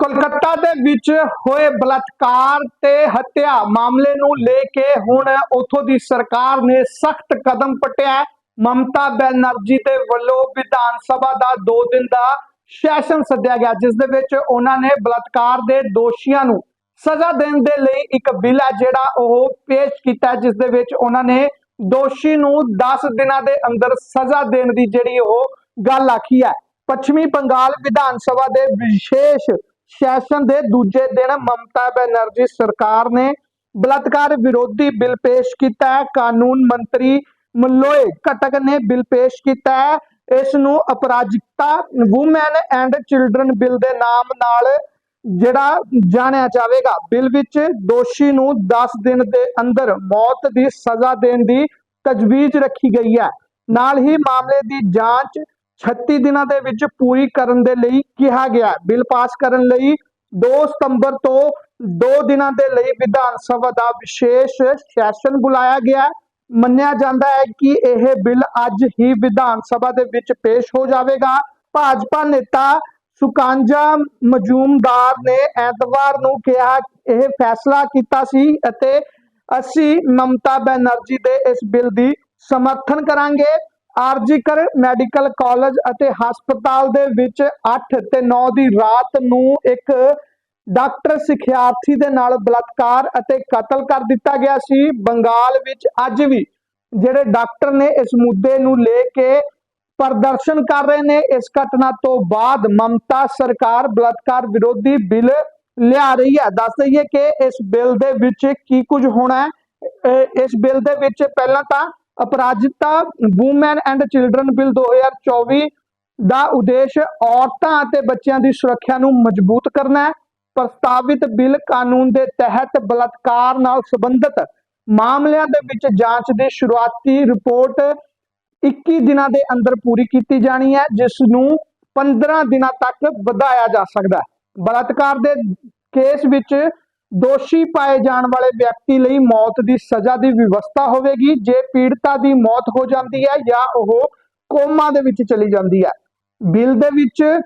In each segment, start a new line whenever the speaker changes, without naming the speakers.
ਕੋਲਕਾਤਾ ਦੇ ਵਿੱਚ ਹੋਏ ਬਲਾਤਕਾਰ ਤੇ ਹੱਤਿਆ ਮਾਮਲੇ ਨੂੰ ਲੈ ਕੇ ਹੁਣ ਉਥੋਂ ਦੀ ਸਰਕਾਰ ਨੇ ਸਖਤ ਕਦਮ ਪਟਿਆ ਮਮਤਾ ਬੈਨਰਜੀ ਦੇ ਵੱਲੋਂ ਵਿਧਾਨ ਸਭਾ ਦਾ 2 ਦਿਨ ਦਾ ਸੈਸ਼ਨ ਸੱਦਿਆ ਗਿਆ ਜਿਸ ਦੇ ਵਿੱਚ ਉਹਨਾਂ ਨੇ ਬਲਾਤਕਾਰ ਦੇ ਦੋਸ਼ੀਆਂ ਨੂੰ ਸਜ਼ਾ ਦੇਣ ਦੇ ਲਈ ਇੱਕ ਬਿੱਲ ਹੈ ਜਿਹੜਾ ਉਹ ਪੇਸ਼ ਕੀਤਾ ਹੈ, ਜਿਸ ਦੇ ਵਿੱਚ ਉਹਨਾਂ ਨੇ ਦੋਸ਼ੀ ਨੂੰ 10 ਦਿਨਾਂ ਦੇ ਅੰਦਰ ਸਜ਼ਾ ਦੇਣ ਦੀ ਜਿਹੜੀ ਉਹ ਗੱਲ ਆਖੀ ਹੈ। ਪੱਛਮੀ ਬੰਗਾਲ ਵਿਧਾਨ ਸਭਾ ਦੇ ਵਿਸ਼ੇਸ਼ ਸੈਸ਼ਨ ਦੇ ਦੂਜੇ ਦਿਨ ਮਮਤਾ ਬੈਨਰਜੀ ਸਰਕਾਰ ਨੇ ਬਲਾਤਕਾਰ ਵਿਰੋਧੀ ਬਿੱਲ ਪੇਸ਼ ਕੀਤਾ ਹੈ। ਕਾਨੂੰਨ ਮੰਤਰੀ ਮਲੋਏ ਘਟਕ ਨੇ ਬਿੱਲ ਪੇਸ਼ ਕੀਤਾ ਹੈ। ਇਸ ਨੂੰ Aparajita woman and children bill ਦੇ ਨਾਮ ਨਾਲ ਜਿਹੜਾ ਜਾਣਿਆ ਜਾਵੇਗਾ। ਬਿੱਲ ਵਿੱਚ ਦੋਸ਼ੀ ਨੂੰ 10 ਦਿਨ ਦੇ ਅੰਦਰ ਮੌਤ ਦੀ ਸਜ਼ਾ ਦੇਣ ਦੀ ਤਜਵੀਜ਼ ਰੱਖੀ ਗਈ ਹੈ। ਨਾਲ ਹੀ ਮਾਮਲੇ ਦੀ ਜਾਂਚ 36 ਦਿਨਾਂ ਦੇ ਵਿੱਚ ਪੂਰੀ ਕਰਨ ਦੇ ਲਈ ਕਿਹਾ ਗਿਆ ਬਿੱਲ ਪਾਸ ਕਰਨ ਲਈ 2 ਸਤੰਬਰ ਤੋਂ 2 ਦਿਨਾਂ ਦੇ ਲਈ ਵਿਧਾਨ ਸਭਾ ਦਾ ਵਿਸ਼ੇਸ਼ ਸੈਸ਼ਨ ਬੁਲਾਇਆ ਗਿਆ ਮੰਨਿਆ ਜਾਂਦਾ ਹੈ ਕਿ ਇਹ ਬਿੱਲ ਅੱਜ ਹੀ ਵਿਧਾਨ ਸਭਾ ਦੇ ਵਿੱਚ ਪੇਸ਼ ਹੋ ਜਾਵੇਗਾ। ਭਾਜਪਾ ਨੇਤਾ ਸੁਕਾਂਜਾ ਮਜੂਮਦਾਰ ਨੇ ਐਤਵਾਰ ਨੂੰ ਕਿਹਾ ਇਹ ਫੈਸਲਾ ਕੀਤਾ ਸੀ ਅਤੇ ਅਸੀਂ ਮਮਤਾ ਬੈਨਰਜੀ ਦੇ ਇਸ ਬਿੱਲ ਦੀ ਸਮਰਥਨ ਕਰਾਂਗੇ। ਆਰਜੀਕਰ ਮੈਡੀਕਲ ਕਾਲਜ ਅਤੇ ਹਸਪਤਾਲ ਦੇ ਵਿੱਚ 8 ਤੇ 9 ਦੀ ਰਾਤ ਨੂੰ ਇੱਕ ਡਾਕਟਰ ਸਿਖਿਆਰਥੀ ਦੇ ਨਾਲ ਬਲਾਤਕਾਰ ਅਤੇ ਕਤਲ ਕਰ ਦਿੱਤਾ ਗਿਆ ਸੀ। ਬੰਗਾਲ ਵਿੱਚ ਅੱਜ ਵੀ ਜਿਹੜੇ ਡਾਕਟਰ ਨੇ ਇਸ ਮੁੱਦੇ ਨੂੰ ਲੈ ਕੇ ਪ੍ਰਦਰਸ਼ਨ ਕਰ ਰਹੇ ਨੇ, ਇਸ ਘਟਨਾ ਤੋਂ ਬਾਅਦ ਮਮਤਾ ਸਰਕਾਰ ਬਲਾਤਕਾਰ ਵਿਰੋਧੀ ਬਿੱਲ ਲਿਆ ਰਹੀ ਹੈ। ਦੱਸ ਦਈਏ ਕਿ ਇਸ ਬਿੱਲ ਦੇ ਵਿੱਚ ਕੀ ਕੁਝ ਹੋਣਾ ਹੈ। ਇਸ ਬਿੱਲ ਦੇ ਵਿੱਚ ਪਹਿਲਾਂ ਤਾਂ Aparajita woman and children bill 2024 ਦਾ ਉਦੇਸ਼ ਔਰਤਾਂ ਅਤੇ ਬੱਚਿਆਂ ਦੀ ਸੁਰੱਖਿਆ ਨੂੰ ਮਜ਼ਬੂਤ ਕਰਨਾ ਹੈ। ਪ੍ਰਸਤਾਵਿਤ ਬਿੱਲ ਕਾਨੂੰਨ ਦੇ ਤਹਿਤ ਬਲਾਤਕਾਰ ਨਾਲ ਸੰਬੰਧਿਤ ਮਾਮਲਿਆਂ ਦੇ ਵਿੱਚ ਜਾਂਚ ਦੀ ਸ਼ੁਰੂਆਤੀ ਰਿਪੋਰਟ 21 ਦਿਨਾਂ ਦੇ ਅੰਦਰ ਪੂਰੀ ਕੀਤੀ ਜਾਣੀ ਹੈ, ਜਿਸ ਨੂੰ 15 ਦਿਨਾਂ ਤੱਕ ਵਧਾਇਆ ਜਾ ਸਕਦਾ ਹੈ। ਬਲਾਤਕਾਰ ਦੇ ਕੇਸ ਵਿੱਚ ਦੋਸ਼ੀ ਪਾਏ ਜਾਣ ਵਾਲੇ ਵਿਅਕਤੀ ਲਈ ਮੌਤ ਦੀ ਸਜ਼ਾ ਦੀ ਵਿਵਸਥਾ ਹੋਵੇਗੀ। ਜੇ ਪੀੜਤਾ ਦੀ ਮੌਤ ਹੋ ਜਾਂਦੀ ਹੈ ਜਾਂ ਉਹ ਕੋਮਾ ਦੇ ਵਿੱਚ ਚਲੀ ਜਾਂਦੀ ਹੈ। ਬਿੱਲ ਦੇ ਵਿੱਚ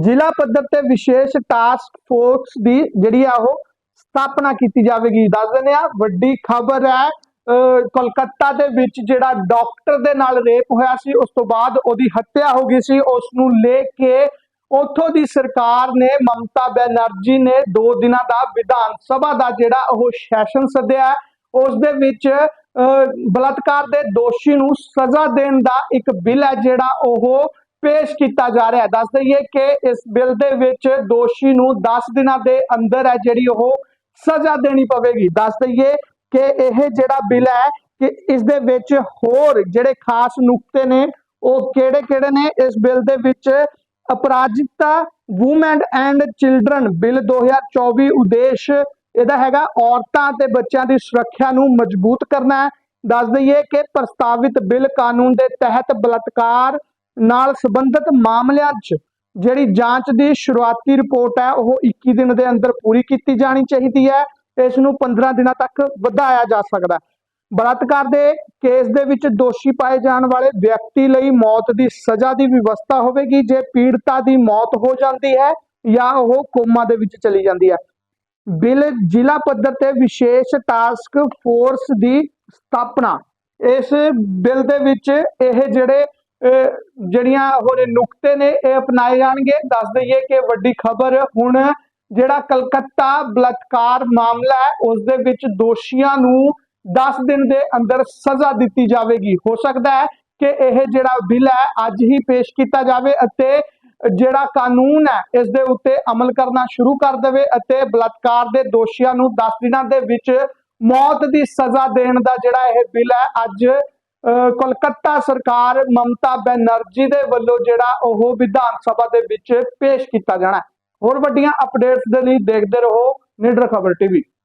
ਜ਼ਿਲ੍ਹਾ ਪੱਧਰ ਤੇ ਵਿਸ਼ੇਸ਼ ਟਾਸਕ ਫੋਰਸ ਦੀ ਜਿਹੜੀ ਆ ਉਹ ਸਥਾਪਨਾ ਕੀਤੀ ਜਾਵੇਗੀ। ਦੱਸ ਦਿੰਦੇ ਆ ਵੱਡੀ ਖਬਰ ਹੈ, ਅਹ, ਕੋਲਕਾਤਾ ਦੇ ਵਿੱਚ ਜਿਹੜਾ ਡਾਕਟਰ ਦੇ ਨਾਲ ਰੇਪ ਹੋਇਆ ਸੀ, ਉਸ ਤੋਂ ਬਾਅਦ ਉਹਦੀ ਹੱਤਿਆ ਹੋ ਗਈ ਸੀ। ਉਸ ਨੂੰ ਲੈ ਕੇ ਉੱਥੋਂ ਦੀ ਸਰਕਾਰ ਨੇ ਮਮਤਾ ਬੈਨਰਜੀ ਨੇ 2 ਦਿਨਾਂ ਦਾ ਵਿਧਾਨ ਸਭਾ ਦਾ ਜਿਹੜਾ ਉਹ ਸੈਸ਼ਨ ਸੱਦਿਆ ਉਸ ਦੇ ਵਿੱਚ ਅਹ, ਦੇ ਦੋਸ਼ੀ ਨੂੰ ਸਜ਼ਾ ਦੇਣ ਦਾ ਇੱਕ ਬਿੱਲ ਹੈ ਜਿਹੜਾ ਉਹ ਪੇਸ਼ ਕੀਤਾ ਜਾ ਰਿਹਾ ਹੈ। ਦੱਸ ਦਈਏ ਕਿ ਇਸ ਬਿੱਲ ਦੇ ਵਿੱਚ ਦੋਸ਼ੀ ਨੂੰ 10 ਦਿਨਾਂ ਦੇ ਅੰਦਰ ਹੈ ਜਿਹੜੀ ਉਹ ਸਜ਼ਾ ਦੇਣੀ ਪਵੇਗੀ। ਦੱਸ ਦਈਏ ਕਿ ਇਹ ਜਿਹੜਾ ਬਿੱਲ ਹੈ ਕਿ ਇਸ ਦੇ ਵਿੱਚ ਹੋਰ ਜਿਹੜੇ ਖਾਸ ਨੁਕਤੇ ਨੇ ਉਹ ਕਿਹੜੇ ਕਿਹੜੇ ਨੇ? ਇਸ ਬਿੱਲ ਦੇ ਵਿੱਚ Aparajita woman and children bill 2024 ਉਦੇਸ਼ ਇਹਦਾ ਹੈਗਾ ਔਰਤਾਂ ਤੇ ਬੱਚਿਆਂ ਦੀ ਸੁਰੱਖਿਆ ਨੂੰ ਮਜ਼ਬੂਤ ਕਰਨਾ ਹੈ। ਦੱਸ ਦਈਏ ਕਿ ਪ੍ਰਸਤਾਵਿਤ ਬਿੱਲ ਕਾਨੂੰਨ ਦੇ ਤਹਿਤ ਬਲਾਤਕਾਰ ਨਾਲ ਸੰਬੰਧਿਤ ਮਾਮਲਿਆਂ 'ਚ ਜਿਹੜੀ ਜਾਂਚ ਦੀ ਸ਼ੁਰੂਆਤੀ ਰਿਪੋਰਟ ਹੈ, ਉਹ 21 ਦਿਨ ਦੇ ਅੰਦਰ ਪੂਰੀ ਕੀਤੀ ਜਾਣੀ ਚਾਹੀਦੀ ਹੈ। ਇਸ ਨੂੰ 15 ਦਿਨਾਂ ਤੱਕ ਵਧਾਇਆ ਜਾ ਸਕਦਾ ਬਲਾਤਕਾਰ ਦੇ ਕੇਸ ਦੇ ਵਿੱਚ ਦੋਸ਼ੀ ਪਾਏ ਜਾਣ ਵਾਲੇ ਵਿਅਕਤੀ ਲਈ ਮੌਤ ਦੀ ਸਜ਼ਾ ਦੀ ਵਿਵਸਥਾ ਹੋਵੇਗੀ, ਜੇ ਪੀੜਤਾ ਦੀ ਮੌਤ ਹੋ ਜਾਂਦੀ ਹੈ ਜਾਂ ਉਹ ਕੋਮਾ ਦੇ ਵਿੱਚ ਚਲੀ ਜਾਂਦੀ ਹੈ। ਬਿੱਲ ਜ਼ਿਲ੍ਹਾ ਪੱਧਰ ਤੇ ਵਿਸ਼ੇਸ਼ ਟਾਸਕ ਫੋਰਸ ਦੀ ਸਥਾਪਨਾ। ਇਸ ਬਿੱਲ ਦੇ ਵਿੱਚ ਇਹ ਜਿਹੜੇ ਜਿਹੜੀਆਂ ਹੋਰ ਨੁਕਤੇ ਨੇ, ਇਹ ਅਪਣਾਏ ਜਾਣਗੇ। ਦੱਸ ਦਈਏ ਕਿ ਵੱਡੀ ਖਬਰ ਹੁਣ ਜਿਹੜਾ ਕਲਕੱਤਾ ਬਲਾਤਕਾਰ ਮਾਮਲਾ ਹੈ, ਉਸ ਦੇ ਵਿੱਚ ਦੋਸ਼ੀਆਂ ਨੂੰ 10 ਦਿਨ ਦੇ ਅੰਦਰ ਸਜ਼ਾ ਦਿੱਤੀ ਜਾਵੇਗੀ। ਹੋ ਸਕਦਾ ਹੈ ਕਿ ਇਹ ਜਿਹੜਾ ਬਿੱਲ ਹੈ ਅੱਜ ਹੀ ਪੇਸ਼ ਕੀਤਾ ਜਾਵੇ ਅਤੇ ਜਿਹੜਾ ਕਾਨੂੰਨ ਹੈ ਇਸ ਦੇ ਉੱਤੇ ਅਮਲ ਕਰਨਾ ਸ਼ੁਰੂ ਕਰ ਦੇਵੇ ਅਤੇ ਬਲਾਤਕਾਰ ਦੇ ਦੋਸ਼ੀਆਂ ਨੂੰ 10 ਦਿਨਾਂ ਦੇ ਵਿੱਚ ਮੌਤ ਦੀ ਸਜ਼ਾ ਦੇਣ ਦਾ ਜਿਹੜਾ ਇਹ ਬਿੱਲ ਹੈ ਅੱਜ ਅਹ, ਕੋਲਕਾਤਾ ਸਰਕਾਰ ਮਮਤਾ ਬੈਨਰਜੀ ਦੇ ਵੱਲੋਂ ਜਿਹੜਾ ਉਹ ਵਿਧਾਨ ਸਭਾ ਦੇ ਵਿੱਚ ਪੇਸ਼ ਕੀਤਾ ਜਾਣਾ ਹੋਰ ਵੱਡੀਆਂ ਅਪਡੇਟਸ ਦੇ ਲਈ ਦੇਖਦੇ ਰਹੋ ਨਿਡਰ ਖਬਰ ਟੀਵੀ